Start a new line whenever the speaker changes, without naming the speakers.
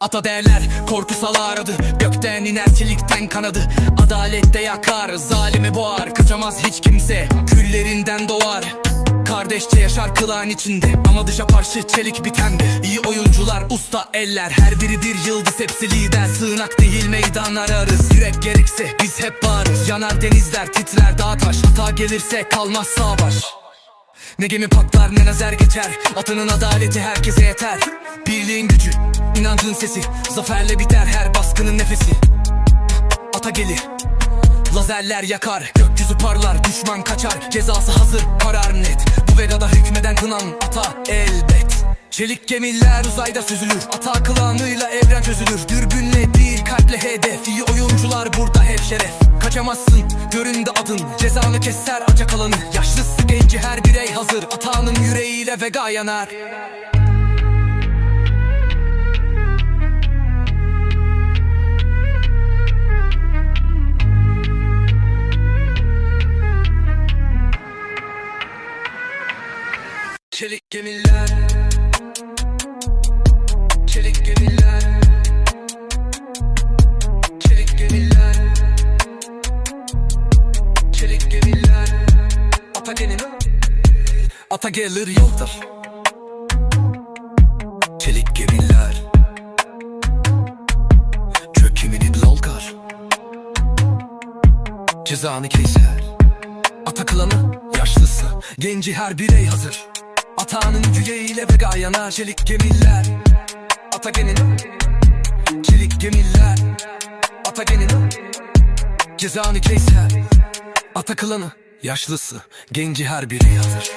Ata değerler korkusalı aradı. Gökten iner çelikten kanadı. Adalette yakar zalimi boğar. Kaçamaz hiç kimse küllerinden doğar. Kardeşçe yaşar kılağın içinde. Ama dışa karşı çelik bitendi İyi oyuncular usta eller. Her biridir yıldız hepsi lider. Sığınak değil meydan ararız. Yürek gerekse biz hep bağırız Yanar denizler titrer dağ taş. Hata gelirse kalmaz sağ baş. Ne gemi patlar ne nazar geçer. Atının adaleti herkese yeter Birliğin gücü, inancın sesi. Zaferle biter her baskının nefesi. Ata gelir Lazerler yakar, gökyüzü parlar, düşman kaçar. Cezası hazır, karar net. Bu vedada hükmeden kınan ata elbet. Çelik gemiler uzayda süzülür. Ata kılanıyla evren çözülür. Dürbünle değil kalple hedef. İyi oyuncular burada hep şeref. Kaçamazsın göründe adın. Cezanı keser acak alanı. Yaşlısı genci her birey hazır. Atağının yüreğiyle vega yanar Çelik gemiler. Çelik gemiler. Çelik gemiler. Çelik gemiler. Ata gelir Ata gelir yoldur Çelik gemiler. Çökümünü blolgar Cezanı keser. Ata klanı yaşlısı. Genci her birey hazır yüreğiyle vega yanar Çelik gemiler. Atagenin Çelik gemiler. Atagenin Cezanı keser Ata klanı yaşlısı Genci her birey hazır